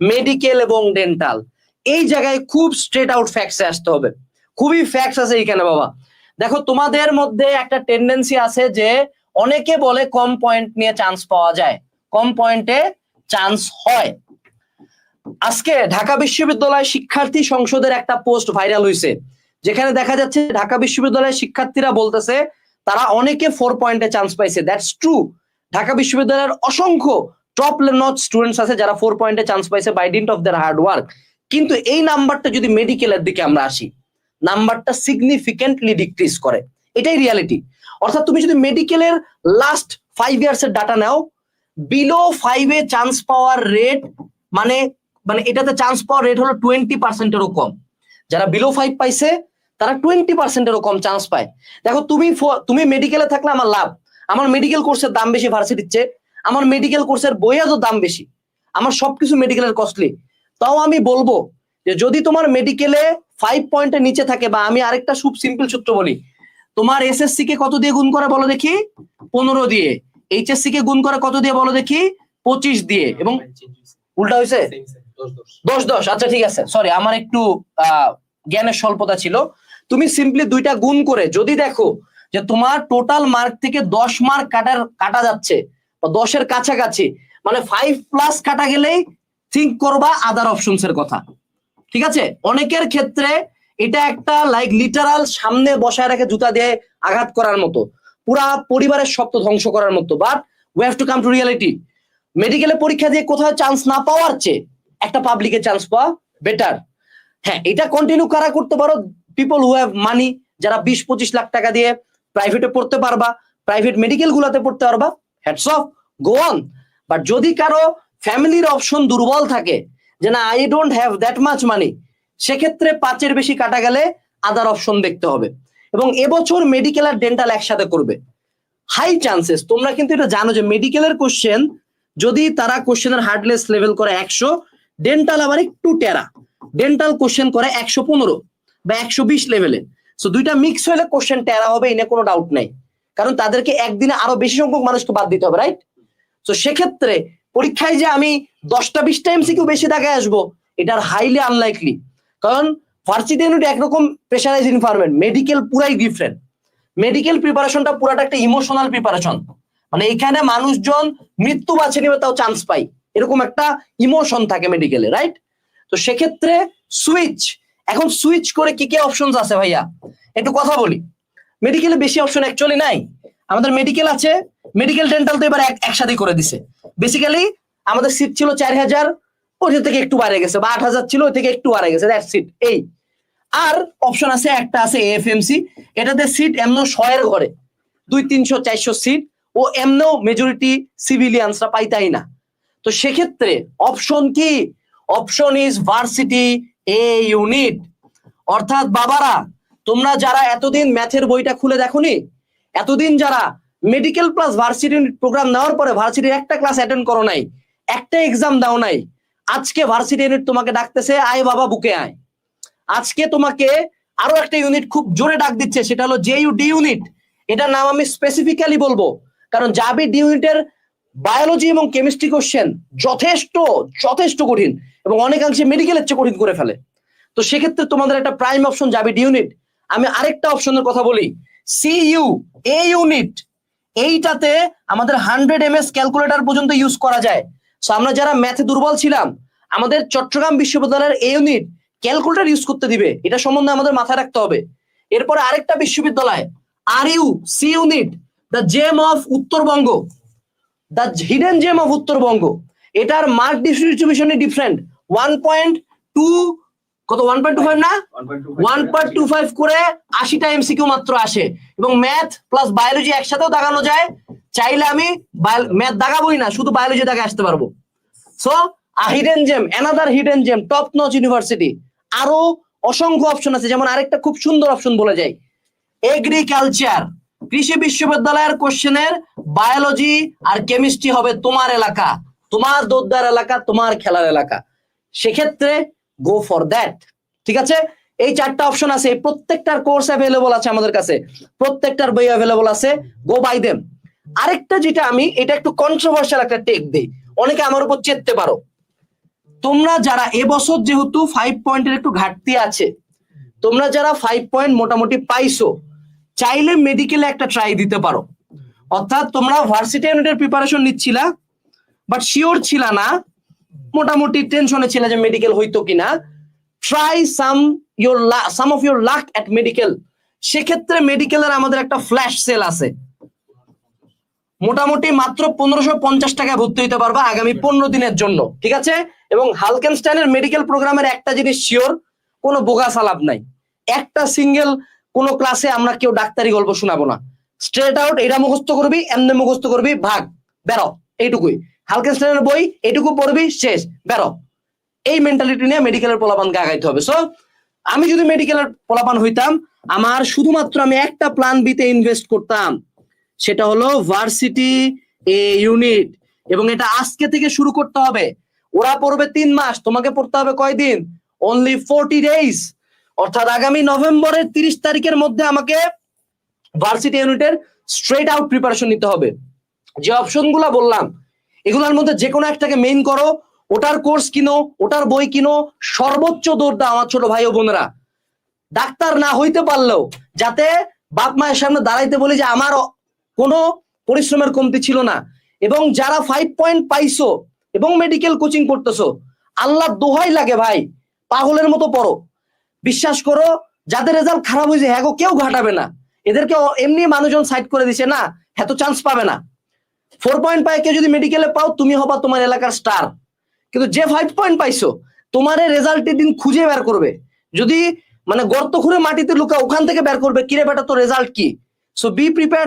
Medical এবং dental এই জায়গায় খুব স্ট্রেট আউট ফ্যাক্টসে আসতে হবে। খুবই ফ্যাক্টস আছে এখানে বাবা। দেখো, তোমাদের মধ্যে একটা টেন্ডেন্সি আছে যে অনেকে বলে কম পয়েন্ট নিয়ে চান্স পাওয়া যায়। কম পয়েন্টে চান্স হয়। আজকে ঢাকা বিশ্ববিদ্যালয় শিক্ষার্থী সংসদের একটা পোস্ট ভাইরাল হয়েছে যেখানে দেখা যাচ্ছে ঢাকা বিশ্ববিদ্যালয়ের শিক্ষার্থীরা বলতেছে, তারা অনেকে ফোর পয়েন্টে চান্স পাইছে। দ্যাটস ট্রু ঢাকা বিশ্ববিদ্যালয়ের অসংখ্য টপ নট স্টুডেন্টস আছে যারা ফোর পয়েন্টে চান্স পাইছে by dint of their hard work কিন্তু এই নাম্বারটা যদি মেডিকেলের দিকে আমরা আসি নাম্বারটা সিগনিফিকেন্টলি ডিক্রিজ করে। এটাই রিয়ালিটি অর্থাৎ তুমি যদি মেডিকেলের লাস্ট ফাইভ ইয়ার্স এর ডাটা নাও বিলো ফাইভে চান্স পাওয়ার রেট মানে মানে এটাতে চান্স পাওয়ার রেট হলো টোয়েন্টি পার্সেন্টেরও কম। যারা বিলো ফাইভ পাইছে, তারা টোয়েন্টি পার্সেন্টেরও কম চান্স পায়। দেখো, তুমি তুমি মেডিকেলে থাকলে আমার লাভ। আমার মেডিকেল কোর্সের দাম বেশি ভার্সিটির চেয়ে। আমার মেডিকেল কোর্সের বইয়ারও দাম বেশি। আমার সবকিছু মেডিকেলের কস্টলি তাও আমি বলব যে যদি তোমার মেডিকেলে ফাইভ পয়েন্টের নিচে থাকে বা আমি আরেকটা খুব সিম্পল সূত্র বলি, তোমার এসএসসি কে কত দিয়ে গুণ করে বলো দেখি? পনেরো দিয়ে। এইচএসসি কে গুণ করে কত দিয়ে বলো দেখি? পঁচিশ দিয়ে। এবং উল্টা হয়েছে দশ দশ। আচ্ছা ঠিক আছে। সরি আমার একটু জ্ঞানের স্বল্পতা ছিল। তুমি সিম্পলি দুইটা গুণ করে যদি দেখো যে তোমার টোটাল মার্ক থেকে দশ মার্ক কাটার, কাটা যাচ্ছে বা দশের কাছাকাছি মানে ফাইভ প্লাস কাটা গেলেই থিঙ্ক করবা আদার অপশনস এর কথা। ঠিক আছে? অনেকের ক্ষেত্রে এটা একটা লাইক লিটারাল সামনে বসায় রেখে জুতা দিয়ে আঘাত করার মতো, পুরা পরিবারের স্বপ্ন ধ্বংস করার মতো। But we have to come to reality মেডিকেলে পরীক্ষা দিয়ে কোথাও চান্স না পাওয়ার চেয়ে একটা পাবলিকে চান্স পাওয়া বেটার হ্যাঁ এটা কন্টিনিউ কারা করতে পারো? পিপল হু হ্যাভ মানি যারা বিশ পঁচিশ লাখ টাকা দিয়ে প্রাইভেটে পড়তে পারবা প্রাইভেট মেডিকেল গুলাতে পড়তে পারবা। Hats off go on but যদি কারও ফ্যামিলির অপশন দুর্বল থাকে, যে না I don't have that much money সেক্ষেত্রে পাঁচের বেশি কাটা গেলে আদার অপশন দেখতে হবে। এবং এবছর মেডিকেল আর ডেন্টাল একসাথে করবে। হাই চান্সেস তোমরা কিন্তু এটা জানো যে মেডিকেলের কোশ্চেন যদি তারা কোশ্চেনের হার্ডলেস লেভেল করে একশো ডেন্টাল আবার একটু টেরা ডেন্টাল কোশ্চেন করে একশো পনেরো বা একশো বিশ লেভেলে সো দুইটা মিক্স হলে কোশ্চেন টেরা হবে, এনে কোনো ডাউট নেই। কারণ তাদেরকে একদিনে আরও বেশি সংখ্যক মানুষকে বাদ দিতে হবে রাইট তো সেক্ষেত্রে পরীক্ষায় যে আমি দশটা বিশটা এমসিকিউ বেশি দেখায় আসব, এটার হাইলি আনলাইকলি কারণ ভার্সিটি ইউনিট একরকম প্রেশারাইজ ইনভারমেন্ট মেডিকেল পুরাই ডিফারেন্ট মেডিকেল প্রিপারেশনটা পুরাটা একটা ইমোশনাল প্রিপারেশন মানে এখানে মানুষজন মৃত্যু বাছে নিবে, তাও চান্স পাই এরকম একটা ইমোশন থাকে মেডিকেলে রাইট তো সেক্ষেত্রে সুইচ এখন সুইচ করে কি কি অপশনস আছে ভাইয়া? একটু কথা বলি। মেডিকেলে বেশি অপশন অ্যাকচুয়ালি নাই। আমাদের মেডিকেল আছে মেডিকেল ডেন্টাল তো এবার এক- একসাথে করে দিছে। বেসিক্যালি আমাদের সিট ছিল চার হাজার ওইটা থেকে একটু বাড়ে গেছে, বা আট হাজার ছিল, ওই থেকে একটু বাড়ে গেছে দ্যাট সিট এই। আর অপশন আছে, একটা আছে এএফএমসি এটাতে সিট এমন শয়ের ঘরে। দুই তিনশো, চারশো সিট ও এমনও মেজরিটি সিভিলিয়ানসরা পাইতাই না। তো সেক্ষেত্রে অপশন কি? Option is varsity A unit অর্থাৎ বাবারা তোমরা যারা এতদিন ম্যাথের বইটা খুলে দেখোনি, এতদিন যারা মেডিকেল প্লাস ভার্সিটি প্রোগ্রাম নেওয়ার পরে ভার্সিটির একটা ক্লাস অ্যাটেন্ড করো নাই, একটা এক্সাম দাও নাই, আজকে ভার্সিটি ইউনিট তোমাকে ডাকতেছে, আয় বাবা, বুকে আয়। আজকে তোমাকে আরও একটা ইউনিট খুব জোরে ডাক দিচ্ছে, সেটা হলো জে ইউ ডি ইউনিট এটার নাম আমি স্পেসিফিক্যালি বলব, কারণ জাবি ডি ইউনিটের বায়োলজি এবং কেমিস্ট্রি কোশ্চেন যথেষ্ট যথেষ্ট কঠিন এবং অনেকাংশে মেডিকেলের চেয়ে কঠিন করে ফেলে। তো সেক্ষেত্রে তোমাদের একটা প্রাইম অপশন যাবে ডি ইউনিট আমি আরেকটা অপশনের কথা বলি। সি ইউ এ ইউনিট এইটাতে আমাদের হান্ড্রেড এম ক্যালকুলেটর পর্যন্ত ইউজ করা যায়। সো আমরা যারা ম্যাথে দুর্বল ছিলাম, আমাদের চট্টগ্রাম বিশ্ববিদ্যালয়ের এ ইউনিট ক্যালকুলেটর ইউজ করতে দিবে। এটা সম্বন্ধে আমাদের মাথায় রাখতে হবে। এরপরে আরেকটা বিশ্ববিদ্যালয় আর U C unit the gem of Uttarbanga the hidden gem of Uttarbanga. এটার mark distribution different one point two কত ওয়ান পয়েন্ট টু ফাইভ না? ওয়ান পয়েন্ট টু ফাইভ করে আশিটা এমসিকিউ মাত্র আসে। এবং ম্যাথ প্লাস বায়োলজি একসাথেও দাগানো যায়। চাইলে আমি ম্যাথ দাগাবোই না শুধু বায়োলজি দাগে আসতে পারব। So hidden gem another hidden gem top notch university আরও অসংখ্য অপশন আছে যেমন আরেকটা খুব সুন্দর অপশন বলে যাই। এগ্রিকালচার কৃষি বিশ্ববিদ্যালয়ের কোশ্চেনের বায়োলজি আর কেমিস্ট্রি হবে তোমার এলাকা। তোমার দোদ্দার এলাকা তোমার খেলার এলাকা। সেক্ষেত্রে গো ফর দ্যাট ঠিক আছে? এই চারটা অপশন আছে, প্রত্যেকটার কোর্স অ্যাভেলেবল আছে আমাদের কাছে। প্রত্যেকটার বই অ্যাভেলেবল আছে গো বাই দেম আরেকটা যেটা আমি, এটা একটু কন্ট্রোভার্সিয়াল একটা টেক দিই। অনেকে আমার উপর চেততে পারো। তোমরা যারা এবছর যেহেতু ফাইভ পয়েন্টের একটু ঘাটতি আছে, তোমরা যারা ফাইভ পয়েন্ট মোটামুটি পাইছো, চাইলে মেডিকেলে একটা ট্রাই দিতে পারো। অর্থাৎ তোমরা ভার্সিটি ইউনিটের প্রিপারেশন নিচ্ছিলা বাট শিওর ছিল না মোটামুটি টেনশনে ছিল যে মেডিকেল হইতো কিনা। Try some your some of your luck at medical সেক্ষেত্রে মেডিকেলের আমাদের একটা ফ্ল্যাশ সেল আছে। মোটামুটি মাত্র পনেরোশো পঞ্চাশ টাকা ভর্তি হইতে পারবা আগামী পনেরো দিনের জন্য, ঠিক আছে? এবং হালকেনস্টাইনের মেডিকেল প্রোগ্রামের একটা জিনিস শিওর কোনো বোগা সালাব নাই। একটা সিঙ্গেল কোনো ক্লাসে আমরা কেউ ডাক্তারি গল্প শোনাবো না। স্ট্রেট আউট এটা মুখস্থ করবি, এমনি মুখস্থ করবি, ভাগ, বেরো, এইটুকুই। হালকেনস্টাইনের বই, এটুকু পড়বি, শেষ, বেরো। এই মেন্টালিটি নিয়ে মেডিকেলের পোলাপানকে আগাইতে হবে। সো আমি যদি মেডিকেলের পোলাপান হইতাম, আমার শুধুমাত্র আমি একটা প্ল্যান বিতে ইনভেস্ট করতাম। সেটা হলো ভার্সিটি এ ইউনিট এবং এটা আজকে থেকে শুরু করতে হবে। ওরা পড়বে তিন মাস, তোমাকে পড়তে হবে কয়দিন? অনলি ফোরটি ডেইজ অর্থাৎ আগামী নভেম্বরের তিরিশ তারিখের মধ্যে আমাকে ভার্সিটি ইউনিটের স্ট্রেট আউট প্রিপারেশন নিতে হবে। যে অপশনগুলা বললাম এগুলোর মধ্যে যে কোনো একটাকে মেইন করো, ওটার কোর্স কিনো, ওটার বই কিনো, সর্বোচ্চ দৌড় দাও আমার ছোট ভাই ও বোনেরা। ডাক্তার না হইতে পারলেও, যাতে বাপ মায়ের সামনে দাঁড়াইতে বলি যে আমার কোনো পরিশ্রমের কমতি ছিল না। এবং যারা ফাইভ পয়েন্ট পাইছো এবং মেডিকেল কোচিং করতেছো আল্লাহ দোহাই লাগে ভাই, পাগলের মতো পড়ো। বিশ্বাস করো, যাদের রেজাল্ট খারাপ হয়েছে হ্যাঁ কেউ ঘাটাবে না। এদেরকে এমনি মানুষজন সাইড করে দিছে, না এত চান্স পাবে না। ফোর পয়েন্ট পাই কেউ যদি মেডিকেলে পাও তুমি হবা তোমার এলাকার স্টার কিন্তু যে ফাইভ পয়েন্ট পাইছো, তোমার রেজাল্টের দিন খুঁজে বের করবে। যদি মানে গর্ত খুঁড়ে মাটিতে লুকা ওখান থেকে বের করবে, কিরে বেটা তো রেজাল্ট কি? So B prepare